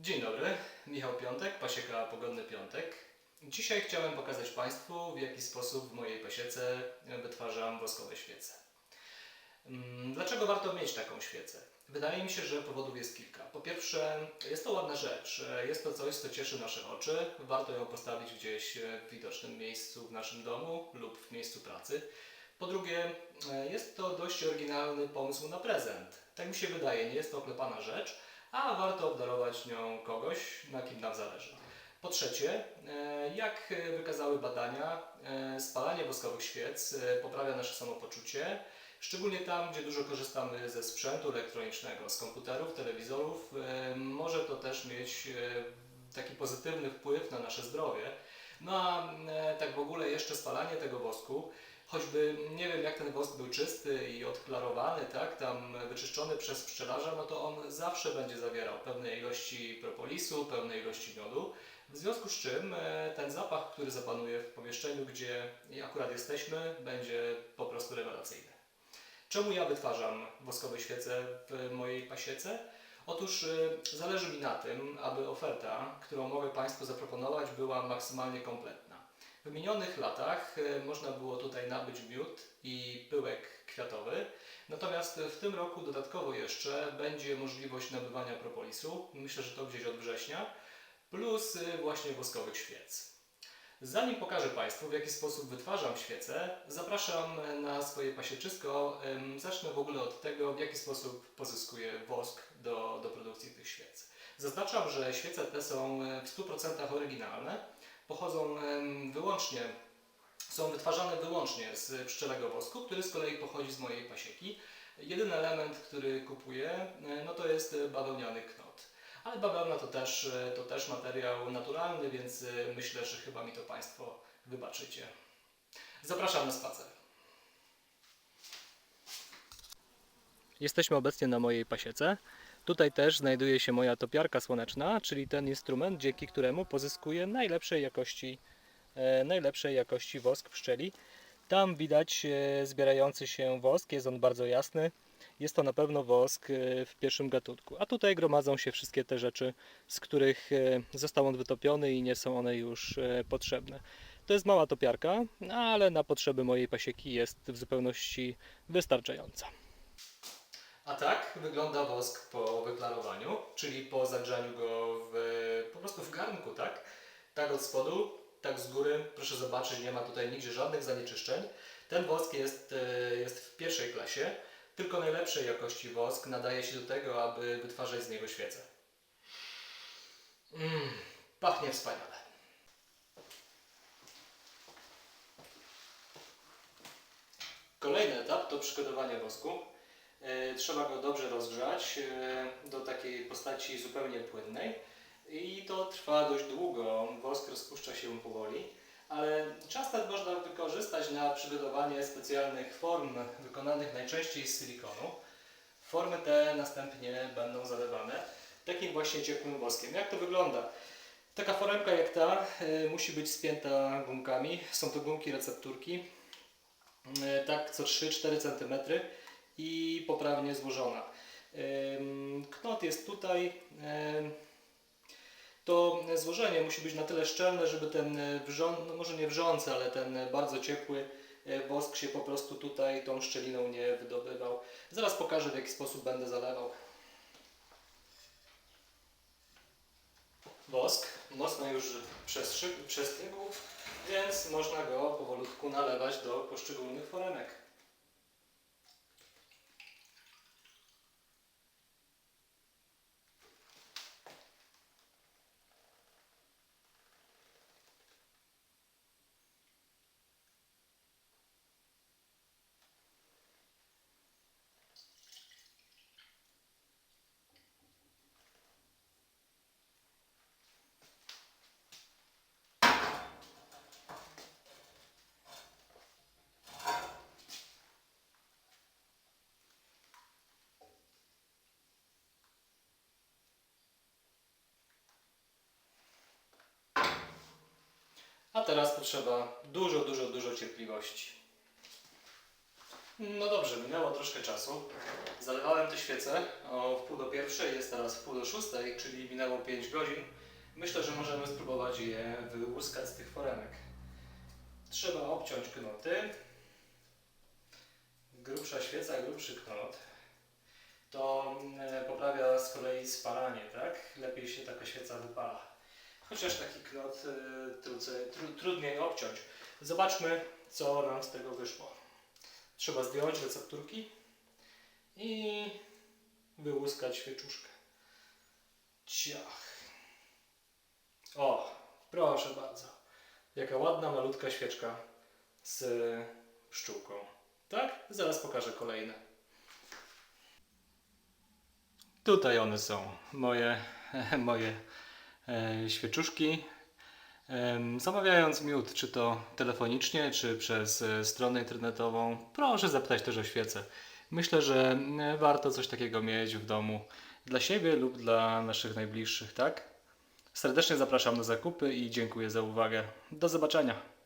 Dzień dobry, Michał Piątek, Pasieka Pogodny Piątek. Dzisiaj chciałem pokazać Państwu, w jaki sposób w mojej pasiece wytwarzam woskowe świece. Mm, Dlaczego warto mieć taką świecę? Wydaje mi się, że powodów jest kilka. Po pierwsze, jest to ładna rzecz, jest to coś, co cieszy nasze oczy, warto ją postawić gdzieś w widocznym miejscu w naszym domu lub w miejscu pracy. Po drugie, jest to dość oryginalny pomysł na prezent. Tak mi się wydaje, nie jest to oklepana rzecz, a warto obdarować nią kogoś, na kim nam zależy. Po trzecie, e, jak wykazały badania, e, spalanie woskowych świec e, poprawia nasze samopoczucie, szczególnie tam, gdzie dużo korzystamy ze sprzętu elektronicznego, z komputerów, telewizorów. Może to też mieć taki pozytywny wpływ na nasze zdrowie. No a tak w ogóle jeszcze spalanie tego wosku, choćby nie wiem jak ten wosk był czysty i odklarowany, tak, tam wyczyszczony przez pszczelarza, no to on zawsze będzie zawierał pewne ilości propolisu, pewne ilości miodu. W związku z czym e, ten zapach, który zapanuje w pomieszczeniu, gdzie akurat jesteśmy, będzie po prostu rewelacyjny. Czemu ja wytwarzam woskowe świece w mojej pasiece? Otóż y, zależy mi na tym, aby oferta, którą mogę Państwu zaproponować, była maksymalnie kompletna. W minionych latach y, można było tutaj nabyć miód i pyłek kwiatowy, natomiast w tym roku dodatkowo jeszcze będzie możliwość nabywania propolisu, myślę, że to gdzieś od września, plus y, właśnie woskowych świec. Zanim pokażę Państwu, w jaki sposób wytwarzam świece, zapraszam na swoje pasieczysko. Zacznę w ogóle od tego, w jaki sposób pozyskuję wosk do, do produkcji tych świec. Zaznaczam, że świece te są e, w 100% oryginalne, pochodzą wyłącznie, są wytwarzane wyłącznie z pszczelego wosku, który z kolei pochodzi z mojej pasieki. Jedyny element, który kupuję, e, no to jest bawełniany knot. Ale bawełna to też, e, to też materiał naturalny, więc e, myślę, że chyba mi to Państwo wybaczycie. Zapraszam na spacer. Jesteśmy obecnie na mojej pasiece. Tutaj też znajduje się moja topiarka słoneczna, czyli ten instrument, dzięki któremu pozyskuję najlepszej jakości, e, najlepszej jakości wosk pszczeli. Tam widać e, zbierający się wosk, jest on bardzo jasny. Jest to na pewno wosk e, w pierwszym gatunku. A tutaj gromadzą się wszystkie te rzeczy, z których został on wytopiony i nie są one już potrzebne. To jest mała topiarka, ale na potrzeby mojej pasieki jest w zupełności wystarczająca. A tak wygląda wosk po wyklarowaniu, czyli po zagrzaniu go w, po prostu w garnku, tak? Tak od spodu, tak z góry. Proszę zobaczyć, nie ma tutaj nigdzie żadnych zanieczyszczeń. Ten wosk jest, e, jest w pierwszej klasie. Tylko najlepszej jakości wosk nadaje się do tego, aby wytwarzać z niego świece. Mm, pachnie wspaniale. Kolejny etap to przygotowanie wosku. E, Trzeba go dobrze rozgrzać e, do takiej postaci zupełnie płynnej i to trwa dość długo. Wosk rozpuszcza się powoli, ale czas ten można wykorzystać na przygotowanie specjalnych form wykonanych najczęściej z silikonu. Formy te następnie będą zalewane takim właśnie ciepłym woskiem. Jak to wygląda? Taka foremka jak ta e, musi być spięta gumkami. Są to gumki recepturki, tak co 3-4 cm i poprawnie złożona. Knot jest tutaj. To złożenie musi być na tyle szczelne, żeby ten wrząc, no może nie wrzący, ale ten bardzo ciepły e, wosk się po prostu tutaj tą szczeliną nie wydobywał. Zaraz pokażę w jaki sposób będę zalewał. Wosk mocno już przestygł, więc można go powolutku nalewać do poszczególnych foremek. Teraz potrzeba dużo, dużo, dużo cierpliwości. No dobrze, minęło troszkę czasu. Zalewałem te świece o wpół do pierwszej, jest teraz wpół do szóstej, czyli minęło 5 godzin. Myślę, że możemy spróbować je wyłuskać z tych foremek. Trzeba obciąć knoty. Grubsza świeca, grubszy knot. To mm, poprawia z kolei spalanie, tak? Lepiej się taka świeca wypala. Chociaż taki knot y, truce, tru, trudniej obciąć. Zobaczmy, co nam z tego wyszło. Trzeba zdjąć recepturki i wyłuskać świeczuszkę. Ciach. O, proszę bardzo. Jaka ładna, malutka świeczka z pszczółką. Tak? Zaraz pokażę kolejne. Tutaj one są, moje, moje e, świeczuszki. Em, Zamawiając miód, czy to telefonicznie, czy przez e, stronę internetową, proszę zapytać też o świecę. Myślę, że e, warto coś takiego mieć w domu dla siebie lub dla naszych najbliższych, tak? Serdecznie zapraszam na zakupy i dziękuję za uwagę. Do zobaczenia.